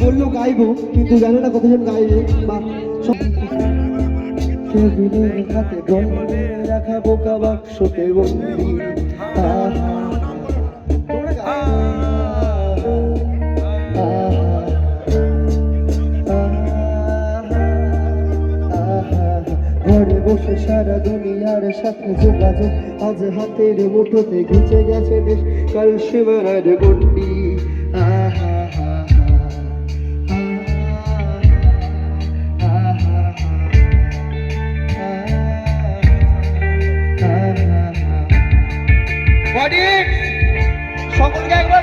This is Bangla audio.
বলল গাইবো, কিন্তু জানে না কতজন গাইবে। বা। ঘরে বসে সারা দুনিয়ার সাথে যোগাযোগ। আজ হাতের মুঠোতে ঘুচে গেছে দেশ কাল সীমানার গন্ডি অডিয়েন্স সকলকে একবার